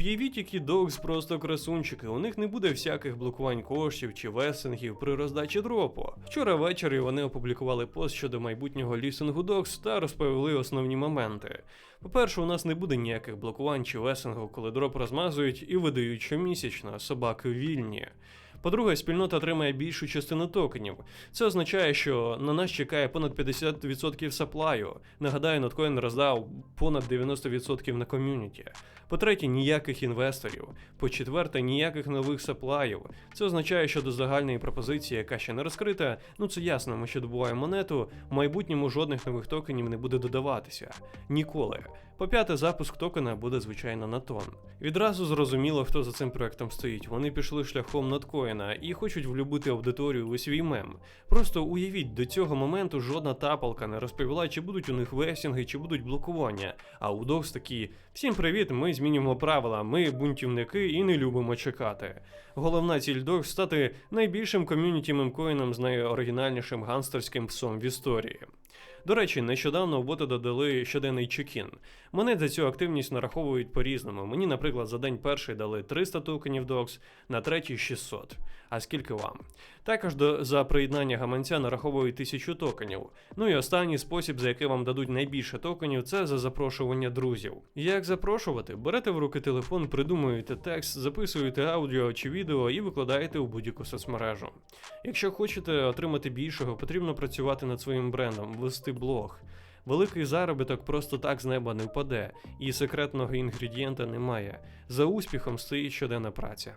Уявіть, які докс просто красунчики. У них не буде всяких блокувань коштів чи весингів при роздачі дропу. Вчора ввечері вони опублікували пост щодо майбутнього лісингу докс та розповіли основні моменти. По-перше, у нас не буде ніяких блокувань чи весингу, коли дроп розмазують і видають щомісячно, собаки вільні. По-друге, спільнота отримає більшу частину токенів. Це означає, що на нас чекає понад 50% саплаю. Нагадаю, Ноткоін роздав понад 90% на ком'юніті. По-третє, ніяких інвесторів. По-четверте, ніяких нових саплаїв. Це означає, що до загальної пропозиції, яка ще не розкрита, ну це ясно, ми ще добуваємо монету, в майбутньому жодних нових токенів не буде додаватися. Ніколи. По п'яте, запуск токена буде звичайно на тон. Відразу зрозуміло, хто за цим проектом стоїть. Вони пішли шляхом ноткоїна і хочуть влюбити аудиторію у свій мем. Просто уявіть, до цього моменту жодна тапалка не розповіла, чи будуть у них весінги, чи будуть блокування. А у Докс такі: всім привіт, ми змінюємо правила, ми бунтівники і не любимо чекати. Головна ціль Докс стати найбільшим ком'юніті мемкоїном з найоригінальнішим ганстерським псом в історії. До речі, нещодавно в бота додали щоденний чекін. Монет за цю активність нараховують по-різному. Мені, наприклад, за день перший дали 300 токенів DOX, на третій 600. А скільки вам? Також до, за приєднання гаманця нараховують 1000 токенів. Ну і останній спосіб, за який вам дадуть найбільше токенів, це за запрошування друзів. Як запрошувати? Берете в руки телефон, придумуєте текст, записуєте аудіо чи відео і викладаєте у будь-яку соцмережу. Якщо хочете отримати більшого, потрібно працювати над своїм брендом, вести блог. Великий заробіток просто так з неба не впаде, і секретного інгредієнта немає. За успіхом стоїть щоденна праця.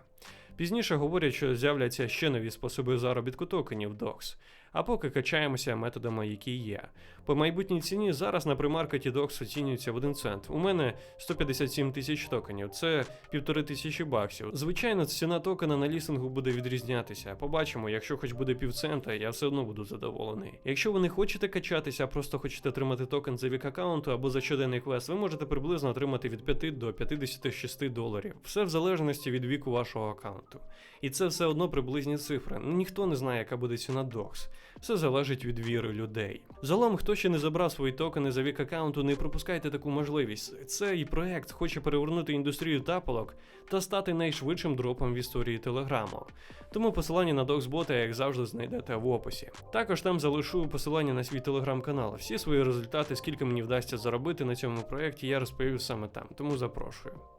Пізніше говорять, що з'являться ще нові способи заробітку токенів DOX, а поки качаємося методами, які є. По майбутній ціні зараз на примаркеті DOX оцінюється в 1 цент. У мене 157 тисяч токенів, це півтори тисячі баксів. Звичайно, ціна токена на лісингу буде відрізнятися. Побачимо, якщо хоч буде півцента, я все одно буду задоволений. Якщо ви не хочете качатися, а просто хочете отримати токен за вік аккаунту або за щоденний квест, ви можете приблизно отримати від 5 до 56 доларів. Все в залежності від віку вашого аккаунту. І це все одно приблизні цифри. Ніхто не знає, яка буде ціна DOX. Все залежить від віри людей. Загалом, хто ще не забрав свої токени за вік аккаунту, не пропускайте таку можливість. Цей проект хоче перевернути індустрію тапалок та стати найшвидшим дропом в історії Телеграму. Тому посилання на доксбота, як завжди, знайдете в описі. Також там залишу посилання на свій телеграм-канал. Всі свої результати, скільки мені вдасться заробити на цьому проєкті, я розповів саме там, тому запрошую.